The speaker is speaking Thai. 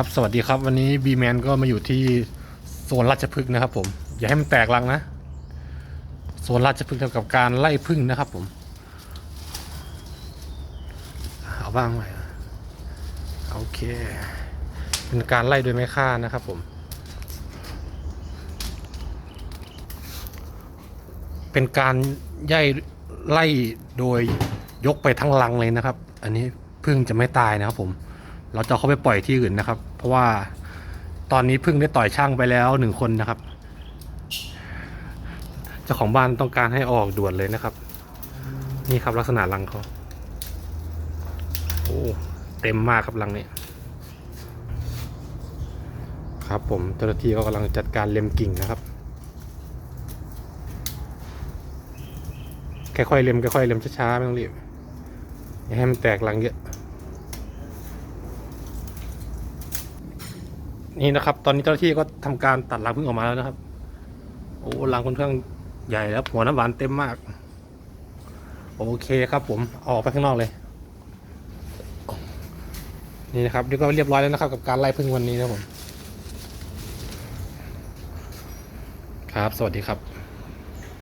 ครับสวัสดีครับวันนี้บีแมนก็มาอยู่ที่โซนราชพฤกษ์นะครับผม อย่าให้มันแตกรังนะ โซนราชพฤกษ์เกี่ยวกับการไล่พึ่งนะครับผมเอาบ้างไหมโอเค เป็นการไล่โดยไม่ฆ่านะครับผม เป็นการย่ายไล่โดยยกไปทั้งลังเลยนะครับ อันนี้พึ่งจะไม่ตายนะครับผม เราจะเข้าไปปล่อยที่อื่นนะครับ เพราะว่าตอนนี้พึ่งได้ต่อยช่างไปแล้วหนึ่งคนนะครับ เจ้าของบ้านต้องการให้ออกด่วนเลยนะครับ นี่ครับลักษณะรังเขาโอ้เต็มมากครับรังนี้ครับผมเจ้าหน้าที่ก็กำลังจัดการเล็มกิ่งนะครับค่อยๆเล็มค่อยๆเล็มช้าๆไม่ต้องรีบอย่าให้มันแตกรังเยอะ นี่นะครับ ตอนนี้เจ้าหน้าที่ก็ทำการตัดรังพึ่งออกมาแล้วนะครับ โอ้รังค่อนข้างใหญ่แล้วหัวน้ำหวานเต็มมาก โอเคครับ ผมออกไปข้างนอกเลย นี่นะครับนี่ก็เรียบร้อยแล้วนะครับ กับการไล่พึ่งวันนี้นะผม ครับ สวัสดีครับ